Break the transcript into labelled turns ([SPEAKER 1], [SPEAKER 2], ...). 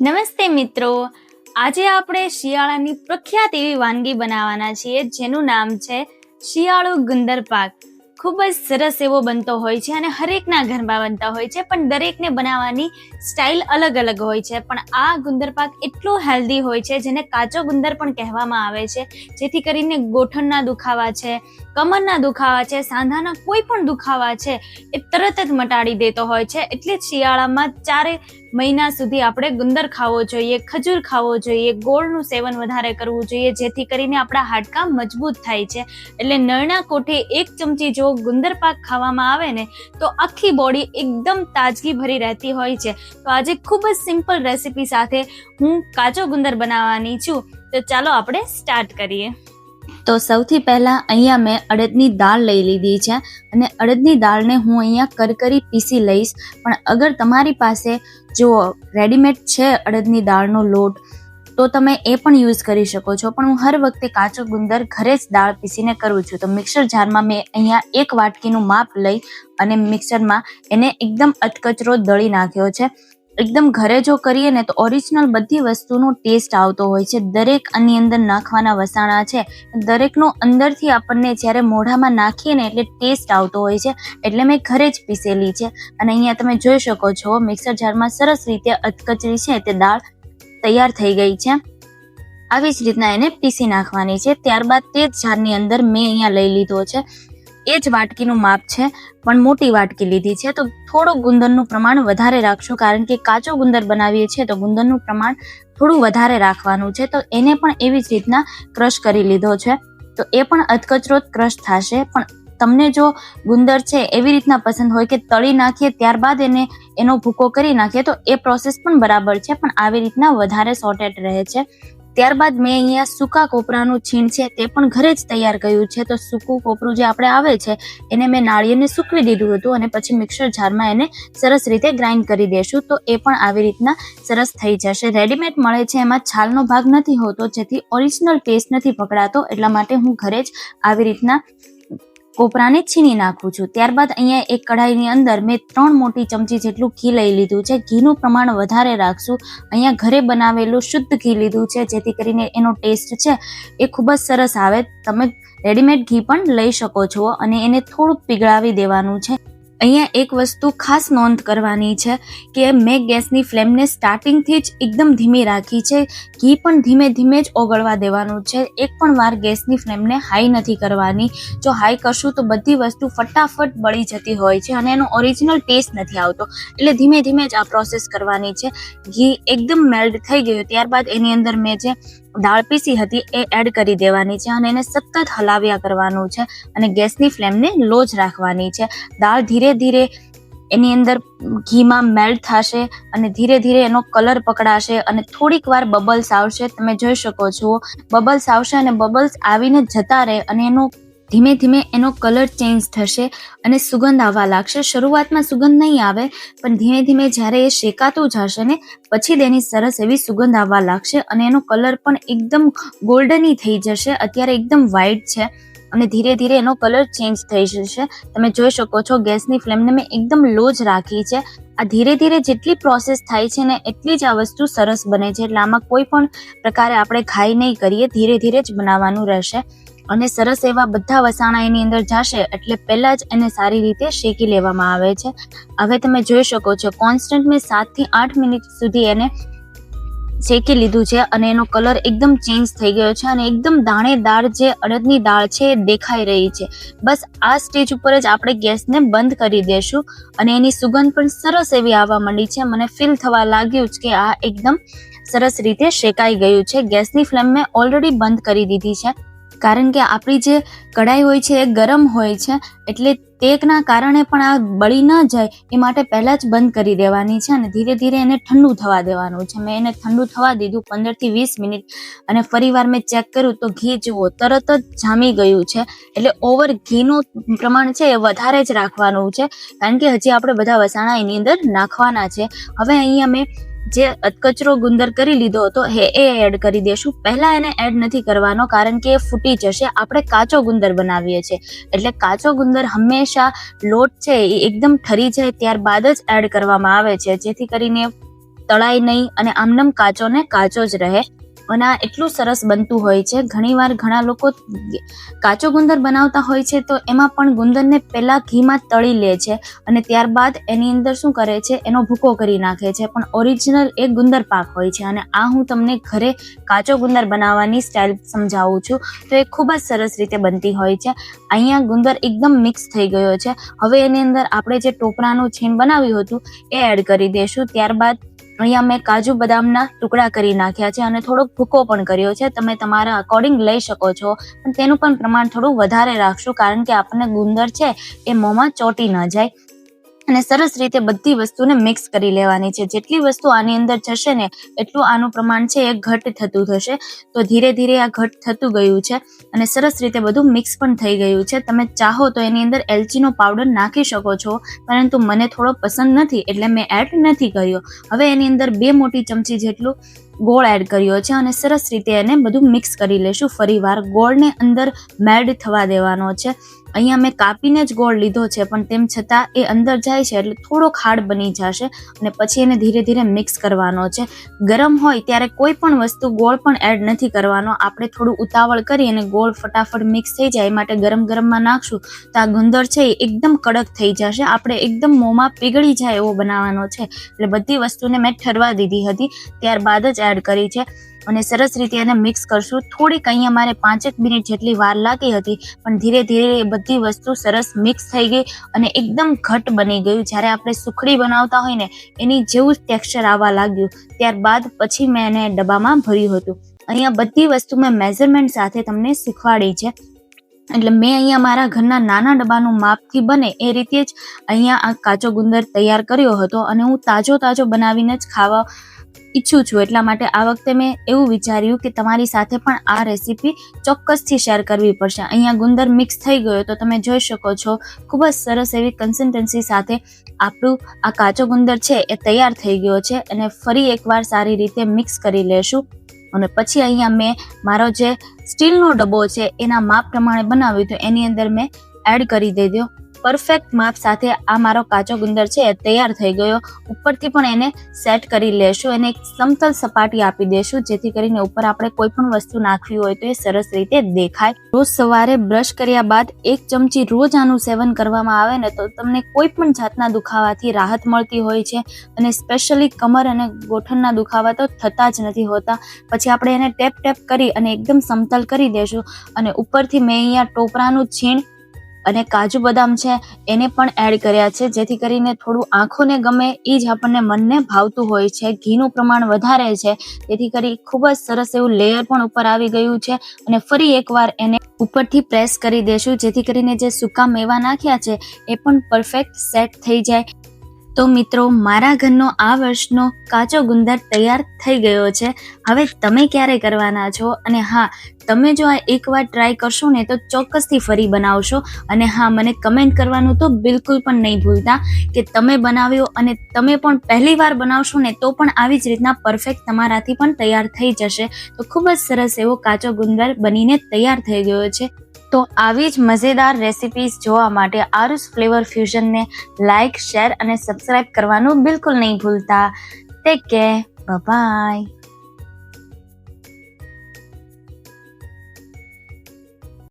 [SPEAKER 1] નમસ્તે મિત્રો. આજે આપણે શિયાળાની પ્રખ્યાત એવી વાનગી બનાવવાના છીએ, જેનું નામ છે શિયાળુ ગુંદર પાક. ખૂબ જ સરસ એવો બનતો હોય છે અને હરેકના ઘરમાં બનતા હોય છે, પણ દરેકને બનાવવાની સ્ટાઇલ અલગ અલગ હોય છે. પણ આ ગુંદર પાક એટલો હેલ્ધી હોય છે, જેને કાચો ગુંદર પણ કહેવામાં આવે છે. જેથી કરીને ગોઠણના દુખાવા છે, કમરના દુખાવા છે, સાંધાના કોઈ પણ દુખાવા છે, એ તરત જ મટાડી દેતો હોય છે. એટલે શિયાળામાં ચારે મહિના સુધી આપણે ગુંદર ખાવો જોઈએ, ખજૂર ખાવો જોઈએ, ગોળનું સેવન વધારે કરવું જોઈએ, જેથી કરીને આપણા હાડકા મજબૂત થાય છે. એટલે નળના કોઠે એક ચમચી જો ગુંદર પાક ખાવામાં આવે ને, તો આખી બોડી એકદમ તાજગી ભરી રહેતી હોય છે. તો આજે ખૂબ જ સિમ્પલ રેસીપી સાથે હું કાચો ગુંદર બનાવવાની છું. તો ચાલો આપણે સ્ટાર્ટ કરીએ. તો સૌથી પહેલાં અહીંયા મેં અડદની દાળ લઈ લીધી છે અને અડદની દાળને હું અહીંયા કરકરી પીસી લઈશ. પણ અગર તમારી પાસે જો રેડીમેડ છે અડદની દાળનો લોટ. તો તમે એ પણ યુઝ કરી શકો છો. પણ હું હર વખતે કાચો ગુંદર ઘરે જ દાળ પીસીને કરું છું. તો મિક્સર જારમાં મેં અહીંયા એક વાટકીનું માપ લઈ અને મિક્સરમાં એને એકદમ અટકચરો દળી નાખ્યો છે. એકદમ ઘરે જો કરીએ ને તો ઓરિજિનલ બધી વસ્તુનો ટેસ્ટ આવતો હોય છે. દરેક આની અંદર નાખવાના વસાણા છે. દરેકનો અંદરથી આપણને જ્યારે મોઢામાં નાખીએ ને એટલે ટેસ્ટ આવતો હોય છે. એટલે મેં ઘરે જ પીસેલી છે. અને અહીંયા તમે જોઈ શકો છો મિક્સર જારમાં સરસ રીતે અધકચરી છે તે દાળ તૈયાર થઈ ગઈ છે. આવી જ રીતના એને પીસી નાખવાની છે. ત્યારબાદ તે જ જારની અંદર મેં અહીંયા લઈ લીધો છે. એ જ વાટકીનું માપ છે, પણ મોટી વાટકી લીધી છે. તો થોડું ગુંદરનું પ્રમાણ વધારે રાખશું, કારણ કે કાચો ગુંદર બનાવીએ છીએ તો ગુંદરનું પ્રમાણ થોડું વધારે રાખવાનું છે. તો એને પણ એવી જ રીતના ક્રશ કરી લીધો છે. તો એ પણ અધકચરો જ ક્રશ થશે, પણ તમને જો ગુંદર છે એવી રીતના પસંદ હોય કે તળી નાખીએ, ત્યારબાદ એને એનો ભૂકો કરી નાખીએ, તો એ પ્રોસેસ પણ બરાબર છે, પણ આવી રીતના વધારે સોર્ટેડ રહે છે. ત્યારબાદ મેં અહીંયા સૂકા કોપરાનું છીણ છે તે પણ ઘરે જ તૈયાર કર્યું છે. તો સૂકું કોપરું જે આપણે આવે છે, એને મેં નાળિયેરને સૂકવી દીધું હતું અને પછી મિક્સર જારમાં એને સરસ રીતે ગ્રાઇન્ડ કરી દેશું. તો એ પણ આવી રીતના સરસ થઈ જશે. રેડીમેડ મળે છે, એમાં છાલનો ભાગ નથી હોતો, જેથી ઓરિજિનલ ટેસ્ટ નથી પકડાતો એટલા માટે હું ઘરે જ આવી રીતના કોપરાને છીણી નાખું છું. ત્યારબાદ અહીંયા એક કઢાઈની અંદર મેં ત્રણ મોટી ચમચી જેટલું ઘી લઈ લીધું છે. ઘીનું પ્રમાણ વધારે રાખશું. અહીંયા ઘરે બનાવેલું શુદ્ધ ઘી લીધું છે, જેથી કરીને એનો ટેસ્ટ છે એ ખૂબ જ સરસ આવે. તમે રેડીમેડ ઘી પણ લઈ શકો છો અને એને થોડુંક પીગળાવી દેવાનું છે. અહીંયા એક વસ્તુ ખાસ નોંધ કરવાની છે કે મેં ગેસની ફ્લેમને સ્ટાર્ટિંગથી જ એકદમ ધીમી રાખી છે. ઘી પણ ધીમે ધીમે જ ઓગળવા દેવાનું છે. એક પણ વાર ગેસની ફ્લેમને હાઈ નથી કરવાની. જો હાઈ કરશું તો બધી વસ્તુ ફટાફટ બળી જતી હોય છે અને એનો ઓરિજિનલ ટેસ્ટ નથી આવતો. એટલે ધીમે ધીમે જ આ પ્રોસેસ કરવાની છે. ઘી એકદમ મેલ્ટ થઈ ગયું. ત્યારબાદ એની અંદર મેં જે દાળ પીસી હતી એ એડ કરી દેવાની છે અને એને સતત હલાવ્યા કરવાનું છે અને ગેસની ફ્લેમને લો જ રાખવાની છે. દાળ ધીરે ધીરે એની અંદર ઘીમાં મેલ્ટ થશે અને ધીરે ધીરે એનો કલર પકડાશે અને થોડીક વાર બબલ્સ આવશે. તમે જોઈ શકો છો બબલ્સ આવશે અને બબલ્સ આવીને જતા રહે અને એનો ધીમે ધીમે એનો કલર ચેન્જ થશે અને સુગંધ આવવા લાગશે. શરૂઆતમાં સુગંધ નહીં આવે, પણ ધીમે ધીમે જ્યારે એ શેકાતું જશે ને, પછી તેની સરસ એવી સુગંધ આવવા લાગશે અને એનો કલર પણ એકદમ ગોલ્ડની થઈ જશે, અત્યારે એકદમ વ્હાઈટ છે અને ધીરે ધીરે એનો કલર ચેન્જ થઈ જશે. તમે જોઈ શકો છો ગેસની ફ્લેમને મેં એકદમ લો જ રાખી છે. આ ધીરે ધીરે જેટલી પ્રોસેસ થાય છે ને, એટલી જ આ વસ્તુ સરસ બને છે. એટલે આમાં કોઈ પણ પ્રકારે આપણે ખાઈ નહીં કરીએ, ધીરે ધીરે જ બનાવવાનું રહેશે. અને સરસ એવા બધા વસાણા એની અંદર જશે એટલે પહેલાં જ એને સારી રીતે શેકી લેવામાં આવે છે. હવે તમે જોઈ શકો છો કોન્સ્ટન્ટ મેં સાતથી આઠ મિનિટ સુધી એને શેકી લીધું છે અને એનો કલર એકદમ ચેન્જ થઈ ગયો છે અને એકદમ દાણેદાર જે અડદની દાળ છે એ દેખાઈ રહી છે. બસ આ સ્ટેજ ઉપર જ આપણે ગેસને બંધ કરી દેશું અને એની સુગંધ પણ સરસ એવી આવવા માંડી છે. મને ફીલ થવા લાગ્યું જ કે આ એકદમ સરસ રીતે શેકાઈ ગયું છે. ગેસની ફ્લેમ મેં ઓલરેડી બંધ કરી દીધી છે. કારણ કે આપણી જે કઢાઈ હોય છે એ ગરમ હોય છે, એટલે તેકના કારણે પણ આ બળી ન જાય એ માટે પહેલાં જ બંધ કરી દેવાની છે અને ધીરે ધીરે એને ઠંડુ થવા દેવાનું છે. મેં એને ઠંડુ થવા દીધું પંદરથી વીસ મિનિટ અને ફરીવાર મેં ચેક કર્યું તો ઘી જુઓ તરત જ જામી ગયું છે. એટલે ઓવર ઘીનું પ્રમાણ છે એ વધારે જ રાખવાનું છે. કારણ કે હજી આપણે બધા વસાણા એની અંદર નાખવાના છે. હવે અહીંયા મેં જે અધકચરો ગુંદર કરી લીધો હતો, હે, એ એડ કરી દેશું. પહેલા એને એડ નથી કરવાનો, કારણ કે એ ફૂટી જશે. આપણે કાચો ગુંદર બનાવીએ છીએ. એટલે કાચો ગુંદર હંમેશા લોટ છે એ એકદમ ઠરી જાય, ત્યારબાદ જ એડ કરવામાં આવે છે. જેથી કરીને તળાય નહીં અને આમનમ કાચો ને કાચો જ રહે. અને આ એટલું સરસ બનતું હોય છે. ઘણીવાર ઘણા લોકો કાચો ગુંદર બનાવતા હોય છે તો એમાં પણ ગુંદરને પહેલાં ઘીમાં તળી લે છે અને ત્યારબાદ એની અંદર શું કરે છે? એનો ભૂકો કરી નાખે છે. પણ ઓરિજિનલ એ ગુંદર પાક હોય છે અને આ હું તમને ઘરે કાચો ગુંદર બનાવવાની સ્ટાઇલ સમજાવું છું. તો એ ખૂબ જ સરસ રીતે બનતી હોય છે. અહીંયા ગુંદર એકદમ મિક્સ થઈ ગયો છે. હવે એની અંદર આપણે જે ટોપરાનું છીણ બનાવ્યું હતું એ એડ કરી દઈશું ત્યારબાદ અહીંયા મેં કાજુ બદામના ટુકડા કરી નાખ્યા છે અને થોડોક ભૂકો પણ કર્યો છે. તમે તમારા અકોર્ડિંગ લઈ શકો છો. પણ તેનું પણ પ્રમાણ થોડું વધારે રાખશું કારણ કે આપણને ગુંદર છે એ મોંમાં ચોટી ન જાય. અને સરસ રીતે બધી વસ્તુને મિક્સ કરી લેવાની છે. જેટલી વસ્તુ આની અંદર જશે ને એટલું આનું પ્રમાણ છે એ ઘટ થતું થશે. તો ધીરે ધીરે આ ઘટ થતું ગયું છે અને સરસ રીતે બધું મિક્સ પણ થઈ ગયું છે. તમે ચાહો તો એની અંદર એલચીનો પાવડર નાખી શકો છો, પરંતુ મને થોડો પસંદ નથી એટલે મેં એડ નથી કર્યો. હવે એની અંદર બે મોટી ચમચી જેટલું ગોળ એડ કર્યો છે અને સરસ રીતે એને બધું મિક્સ કરી લેશું. ફરીવાર ગોળને અંદર મેલ્ડ થવા દેવાનો છે. અહીંયા મેં કાપીને જ ગોળ લીધો છે, પણ તેમ છતાં એ અંદર જાય છે એટલે થોડો ખાડ બની જશે અને પછી એને ધીરે ધીરે મિક્સ કરવાનો છે. ગરમ હોય ત્યારે કોઈ પણ વસ્તુ ગોળ પણ એડ નથી કરવાનો. આપણે થોડું ઉતાવળ કરી અને ગોળ ફટાફટ મિક્સ થઈ જાય. એ માટે ગરમ ગરમમાં નાખશું તો આ ગુંદર છે એ એકદમ કડક થઈ જશે. આપણે એકદમ મોંમાં પીગળી જાય એવો બનાવવાનો છે. એટલે બધી વસ્તુને મેં ઠરવા દીધી હતી. ત્યારબાદ જ એડ કરી છે. અને સરસ રીતે એને મિક્સ કરશું. થોડીક અહીંયા મારે પાંચેક મિનિટ જેટલી વાર લાગી હતી, પણ ધીરે ધીરે બધી વસ્તુ સરસ મિક્સ થઈ ગઈ અને એકદમ ઘટ બની ગયું. જ્યારે આપણે સુખડી બનાવતા હોય ને, એની જેવું જ ટેક્સચર આવવા લાગ્યું. ત્યારબાદ પછી મેં એને ડબ્બામાં ભર્યું હતું. અહીંયા બધી વસ્તુ મેં મેઝરમેન્ટ સાથે તમને શીખવાડી છે. એટલે મેં અહીંયા મારા ઘરના નાના ડબ્બાનું માપથી બને એ રીતે જ અહીંયા આ કાચો ગુંદર તૈયાર કર્યો હતો અને હું તાજો તાજો બનાવીને જ ખાવા ઈચ્છું છું. એટલા માટે આ વખતે મેં એવું વિચાર્યું કે તમારી સાથે પણ આ રેસીપી ચોક્કસથી શેર કરવી પડશે. અહીંયા ગુંદર મિક્સ થઈ ગયો તો તમે જોઈ શકો છો, ખૂબ જ સરસ એવી કન્સિસ્ટન્સી સાથે આપણું આ કાચો ગુંદર છે એ તૈયાર થઈ ગયો છે અને ફરી એકવાર સારી રીતે મિક્સ કરી લેશું. અને પછી અહીંયા મેં મારો જે સ્ટીલનો ડબ્બો છે એના માપ પ્રમાણે બનાવ્યું તો એની અંદર મેં એડ કરી દીધો. પરફેક્ટ માપ સાથે આ મારો કાચો ગુંદર છે તૈયાર થઈ ગયો. ઉપરથી પણ એને સેટ કરી લેશું. એને એક સમતલ સપાટી આપી દેશું, જેથી કરીને ઉપર આપણે કોઈ પણ વસ્તુ નાખવી હોય તો એ સરસ રીતે દેખાય. રોજ સવારે બ્રશ કર્યા બાદ એક ચમચી રોજ આનું સેવન કરવામાં આવે ને તો તમને કોઈ પણ જાતના દુખાવાથી રાહત મળતી હોય છે અને સ્પેશિયલી કમર અને ગોઠણના દુખાવા તો થતા જ નથી હોતા. પછી આપણે એને ટેપ ટેપ કરી અને એકદમ સમતલ કરી દેશું અને ઉપરથી મેં અહીંયા ટોપરાનું છીણ અને કાજુ બદામ છે, એને પણ એડ કર્યા છે, જેથી કરીને થોડું આંખોને ગમે એ જ આપણને મનને ભાવતું હોય છે, ઘીનું પ્રમાણ વધારે છે, તેથી કરી ખૂબ જ સરસ એવું લેયર પણ ઉપર આવી ગયું છે, અને ફરી એકવાર એને ઉપરથી પ્રેસ કરી દેશું, જેથી કરીને જે સૂકા મેવા નાખ્યા છે, એ પણ પરફેક્ટ સેટ થઈ જાય. તો મિત્રો, મારા ઘરનો આ વર્ષનો કાચો ગુંદર તૈયાર થઈ ગયો છે. હવે તમે ક્યારે કરવાના છો? અને હા, તમે જો આ એકવાર ટ્રાય કરશો ને તો ચોક્કસથી ફરી બનાવશો. અને હા, મને કમેન્ટ કરવાનું તો બિલકુલ પણ નહીં ભૂલતા કે તમે બનાવ્યો અને તમે પણ પહેલી વાર બનાવશો ને તો પણ આવી જ રીતના પરફેક્ટ તમારાથી પણ તૈયાર થઈ જશે. તો ખૂબ જ સરસ એવો કાચો ગુંદર બનીને તૈયાર થઈ ગયો છે. તો આવી જ મજેદાર રેસિપીઝ જોવા માટે આરુસ ફ્લેવર ફ્યુઝનને લાઇક શેર અને સબસ્ક્રાઇબ કરવાનું બિલકુલ નહીં ભૂલતા. Take care bye